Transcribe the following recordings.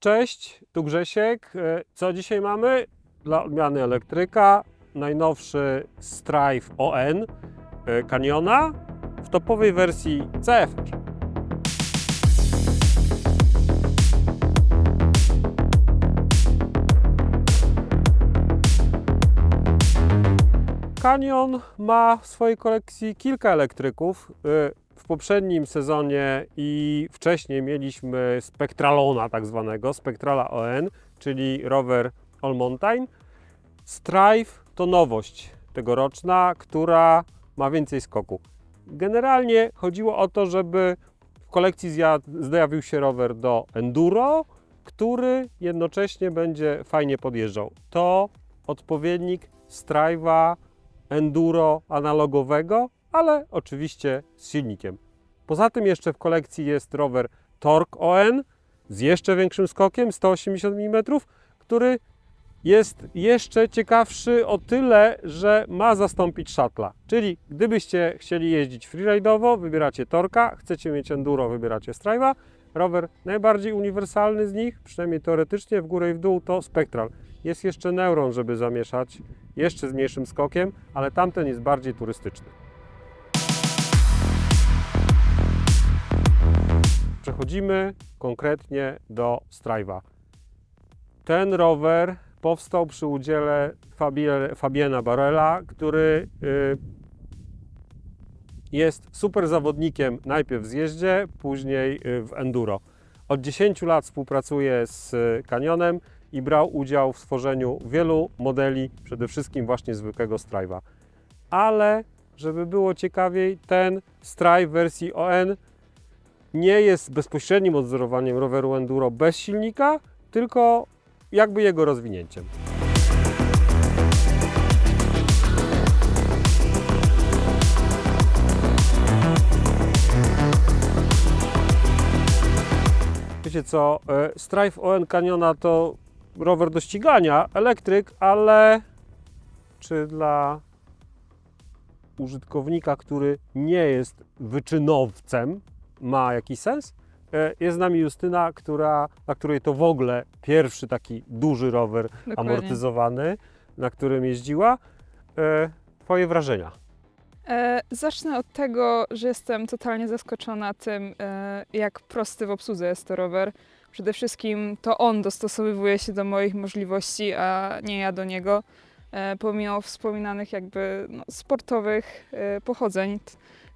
Cześć, tu Grzesiek. E, Co dzisiaj mamy? Dla odmiany elektryka najnowszy Strive ON e, Caniona w topowej wersji CFR. Canyon ma w swojej kolekcji kilka elektryków. W poprzednim sezonie i wcześniej mieliśmy Spectralona tak zwanego, Spectrala ON, czyli rower All Mountain. Strive to nowość tegoroczna, która ma więcej skoku. Generalnie chodziło o to, żeby w kolekcji zja- zjawił się rower do enduro, który jednocześnie będzie fajnie podjeżdżał. To odpowiednik Strive'a enduro analogowego, ale oczywiście z silnikiem. Poza tym jeszcze w kolekcji jest rower Torque ON z jeszcze większym skokiem 180 mm, który jest jeszcze ciekawszy o tyle, że ma zastąpić shuttle'a. Czyli gdybyście chcieli jeździć freeride'owo, wybieracie Torka, chcecie mieć enduro, wybieracie Strive'a. Rower najbardziej uniwersalny z nich, przynajmniej teoretycznie w górę i w dół, to Spectral. Jest jeszcze Neuron, żeby zamieszać, jeszcze z mniejszym skokiem, ale tamten jest bardziej turystyczny. Przechodzimy konkretnie do Strive'a. Ten rower powstał przy udziale Fabie- Fabiena który y, jest super zawodnikiem najpierw w zjeździe, później y, w enduro. Od 10 lat współpracuje z y, Canyonem i brał udział w stworzeniu wielu modeli, przede wszystkim właśnie zwykłego Strive'a. Ale żeby było ciekawiej, ten Strive wersji ON nie jest bezpośrednim odzorowaniem roweru enduro bez silnika, tylko jakby jego rozwinięciem. Wiecie co, e, Strive ON Caniona to rower do ścigania, elektryk, ale czy dla użytkownika, który nie jest wyczynowcem, ma jakiś sens? E, Jest z nami Justyna, która, na której to w ogóle pierwszy taki duży rower Dokładnie. amortyzowany, na którym jeździła. E, Twoje wrażenia? E, zacznę od tego, że jestem totalnie zaskoczona tym, e, jak prosty w obsłudze jest to rower. Przede wszystkim to on dostosowywuje się do moich możliwości, a nie ja do niego, e, pomimo wspominanych jakby no, sportowych e, pochodzeń.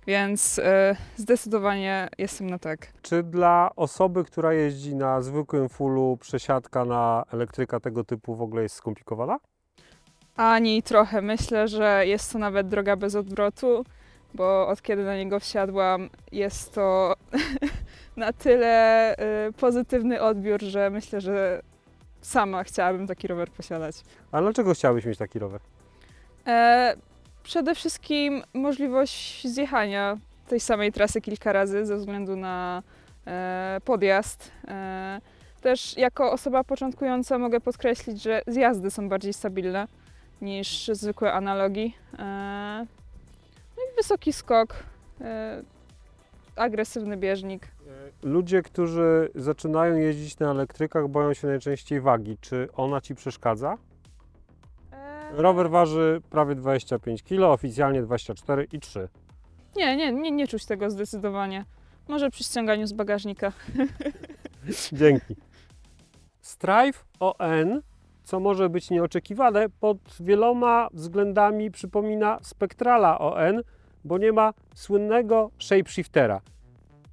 Więc e, zdecydowanie jestem na tak. Czy dla osoby, która jeździ na zwykłym fullu, przesiadka na elektryka tego typu w ogóle jest skomplikowana? Ani trochę. Myślę, że jest to nawet droga bez odwrotu, bo od kiedy na niego wsiadłam, jest to na tyle y, pozytywny odbiór, że myślę, że sama chciałabym taki rower posiadać. A dlaczego chciałabyś mieć taki rower? E, przede wszystkim możliwość zjechania tej samej trasy kilka razy ze względu na e, podjazd. E, też jako osoba początkująca mogę podkreślić, że zjazdy są bardziej stabilne niż zwykłe analogi. E, no i wysoki skok, e, agresywny bieżnik. Ludzie, którzy zaczynają jeździć na elektrykach, boją się najczęściej wagi. Czy ona ci przeszkadza? Rower waży prawie 25 kg, oficjalnie 24,3. Nie, nie, nie, nie czuć tego zdecydowanie. Może przy ściąganiu z bagażnika. Dzięki. Strive ON, co może być nieoczekiwane, pod wieloma względami przypomina Spectrala ON, bo nie ma słynnego shapeshiftera.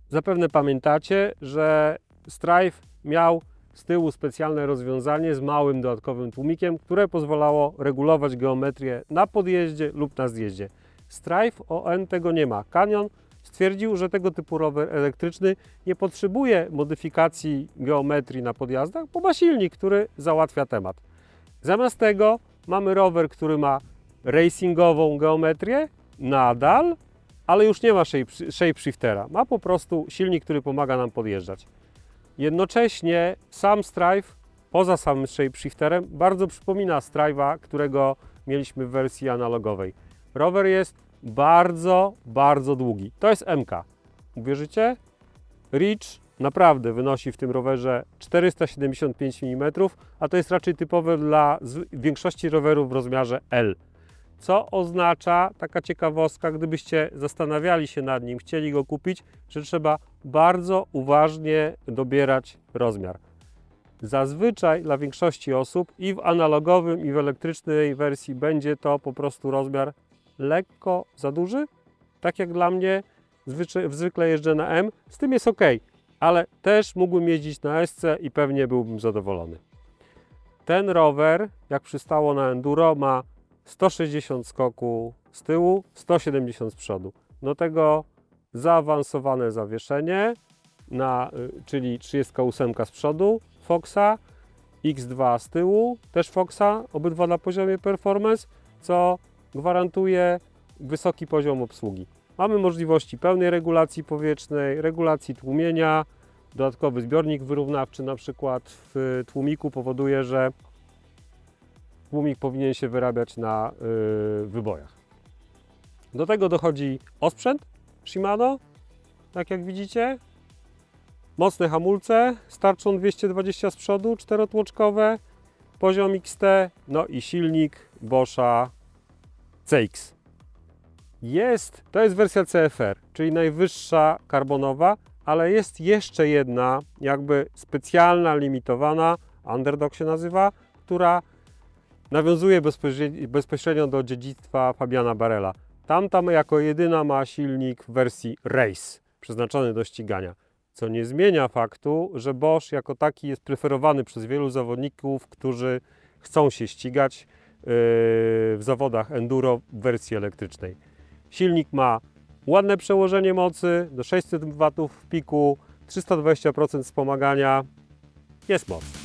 Zapewne pamiętacie, że Strive miał z tyłu specjalne rozwiązanie z małym dodatkowym tłumikiem, które pozwalało regulować geometrię na podjeździe lub na zjeździe. Strive ON tego nie ma. Canyon stwierdził, że tego typu rower elektryczny nie potrzebuje modyfikacji geometrii na podjazdach, bo ma silnik, który załatwia temat. Zamiast tego mamy rower, który ma racingową geometrię, nadal, ale już nie ma shape- shapeshiftera. Ma po prostu silnik, który pomaga nam podjeżdżać. Jednocześnie sam Strive, poza samym shapeshifterem, bardzo przypomina Strive'a, którego mieliśmy w wersji analogowej. Rower jest bardzo, bardzo długi. To jest MK. Uwierzycie? Reach naprawdę wynosi w tym rowerze 475 mm, a to jest raczej typowe dla większości rowerów w rozmiarze L. Co oznacza, taka ciekawostka, gdybyście zastanawiali się nad nim, chcieli go kupić, że trzeba bardzo uważnie dobierać rozmiar. Zazwyczaj dla większości osób i w analogowym, i w elektrycznej wersji będzie to po prostu rozmiar lekko za duży. Tak jak dla mnie, zwykle jeżdżę na M, z tym jest ok, ale też mógłbym jeździć na SC i pewnie byłbym zadowolony. Ten rower, jak przystało na enduro, ma 160 skoku z tyłu, 170 z przodu. Do tego zaawansowane zawieszenie, na, y, czyli 38 z przodu Foxa, X2 z tyłu, też Foxa, obydwa na poziomie performance, co gwarantuje wysoki poziom obsługi. Mamy możliwości pełnej regulacji powietrznej, regulacji tłumienia, dodatkowy zbiornik wyrównawczy na przykład w tłumiku powoduje, że tłumik powinien się wyrabiać na y, wybojach. Do tego dochodzi osprzęt Shimano, tak jak widzicie. Mocne hamulce, starczą 220 z przodu, czterotłoczkowe, poziom XT, no i silnik Boscha CX. Jest, to jest wersja CFR, czyli najwyższa karbonowa, ale jest jeszcze jedna, jakby specjalna, limitowana, Underdog się nazywa, która nawiązuje bezpośrednio, do dziedzictwa Fabiana Barela. Tamta jako jedyna ma silnik w wersji Race, przeznaczony do ścigania. Co nie zmienia faktu, że Bosch jako taki jest preferowany przez wielu zawodników, którzy chcą się ścigać yy, w zawodach enduro w wersji elektrycznej. Silnik ma ładne przełożenie mocy do 600 W w piku, 320% wspomagania. Jest moc.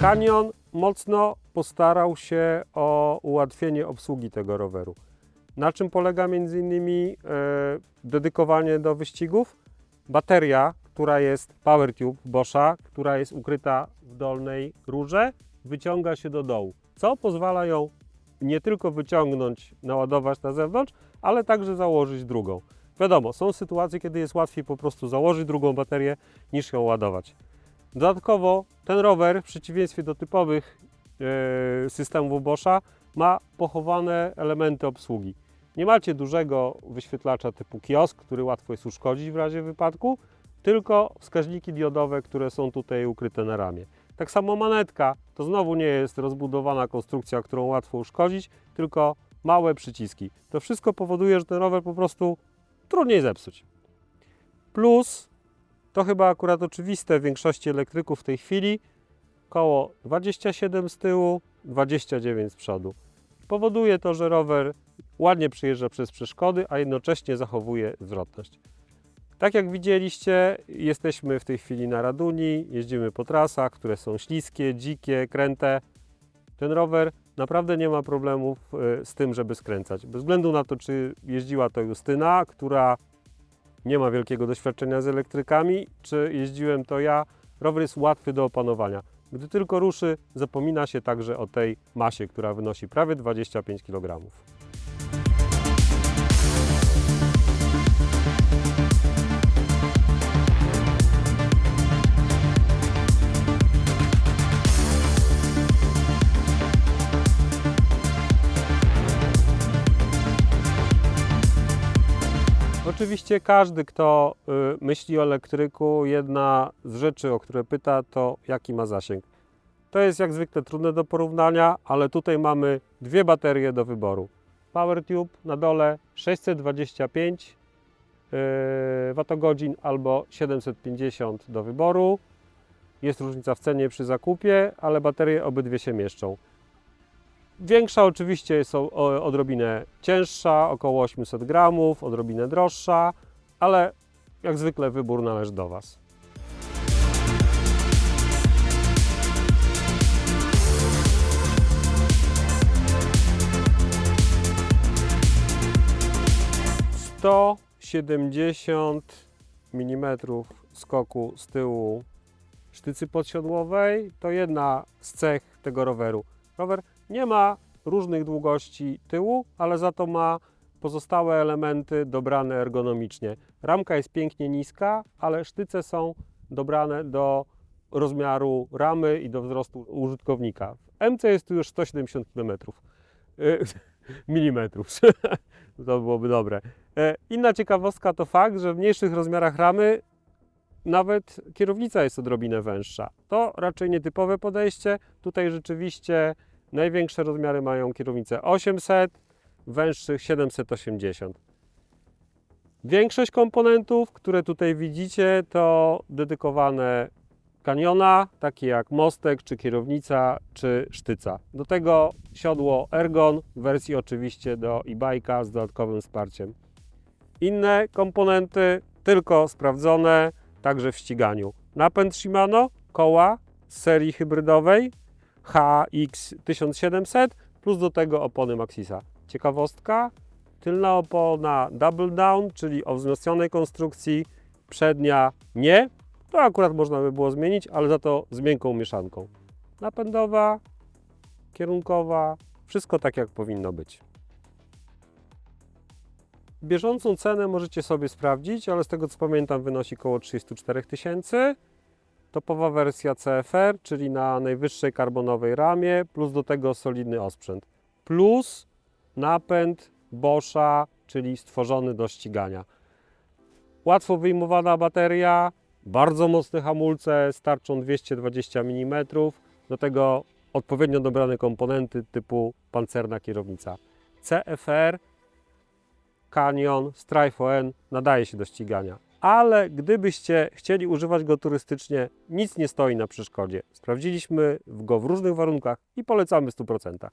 Canyon mocno postarał się o ułatwienie obsługi tego roweru. Na czym polega m.in. E, dedykowanie do wyścigów? Bateria, która jest PowerTube Boscha, która jest ukryta w dolnej rurze, wyciąga się do dołu, co pozwala ją nie tylko wyciągnąć, naładować na zewnątrz, ale także założyć drugą. Wiadomo, są sytuacje, kiedy jest łatwiej po prostu założyć drugą baterię niż ją ładować. Dodatkowo ten rower, w przeciwieństwie do typowych e, systemów Boscha, ma pochowane elementy obsługi. Nie macie dużego wyświetlacza typu kiosk, który łatwo jest uszkodzić w razie wypadku, tylko wskaźniki diodowe, które są tutaj ukryte na ramię. Tak samo manetka to znowu nie jest rozbudowana konstrukcja, którą łatwo uszkodzić, tylko małe przyciski. To wszystko powoduje, że ten rower po prostu trudniej zepsuć. Plus, to chyba akurat oczywiste w większości elektryków w tej chwili, koło 27 z tyłu, 29 z przodu. Powoduje to, że rower ładnie przejeżdża przez przeszkody, a jednocześnie zachowuje zwrotność. Tak jak widzieliście, jesteśmy w tej chwili na Raduni, jeździmy po trasach, które są śliskie, dzikie, kręte. Ten rower naprawdę nie ma problemów e, z tym, żeby skręcać. Bez względu na to, czy jeździła to Justyna, która nie ma wielkiego doświadczenia z elektrykami, czy jeździłem to ja, rower jest łatwy do opanowania. Gdy tylko ruszy, zapomina się także o tej masie, która wynosi prawie 25 kg. Oczywiście każdy, kto y, myśli o elektryku, jedna z rzeczy, o które pyta, to jaki ma zasięg. To jest jak zwykle trudne do porównania, ale tutaj mamy dwie baterie do wyboru. PowerTube na dole 625 yy, Wh albo 750 do wyboru. Jest różnica w cenie przy zakupie, ale baterie obydwie się mieszczą. Większa oczywiście jest odrobinę cięższa, około 800 gramów, odrobinę droższa, ale jak zwykle wybór należy do Was. Sto siedemdziesiąt mm skoku z tyłu sztycy podsiodłowej to jedna z cech tego roweru. Rower nie ma różnych długości tyłu, ale za to ma pozostałe elementy dobrane ergonomicznie. Ramka jest pięknie niska, ale sztyce są dobrane do rozmiaru ramy i do wzrostu użytkownika. W MC jest tu już 170 km. milimetrów. to byłoby dobre. E, Inna ciekawostka to fakt, że w mniejszych rozmiarach ramy nawet kierownica jest odrobinę węższa. To raczej nietypowe podejście. Tutaj rzeczywiście największe rozmiary mają kierownice 800, węższych 780. Większość komponentów, które tutaj widzicie, to dedykowane kaniona, takie jak mostek, czy kierownica, czy sztyca. Do tego siodło Ergon w wersji oczywiście do e-bike'a z dodatkowym wsparciem. Inne komponenty tylko sprawdzone, także w ściganiu. Napęd Shimano, koła z serii hybrydowej HX1700 plus do tego opony Maxisa. Ciekawostka, tylna opona double down, czyli o wzmocnionej konstrukcji, przednia nie, to akurat można by było zmienić, ale za to z miękką mieszanką. Napędowa, kierunkowa, wszystko tak jak powinno być. Bieżącą cenę możecie sobie sprawdzić, ale z tego co pamiętam wynosi około 34 tysięcy. Topowa wersja CFR, czyli na najwyższej karbonowej ramie, plus do tego solidny osprzęt. Plus napęd Boscha, czyli stworzony do ścigania. Łatwo wyjmowana bateria, bardzo mocne hamulce z tarczą 220 mm, do tego odpowiednio dobrane komponenty typu pancerna kierownica. CFR, Canyon, Strife ON nadaje się do ścigania, ale gdybyście chcieli używać go turystycznie, nic nie stoi na przeszkodzie. Sprawdziliśmy go w różnych warunkach i polecamy w 100%.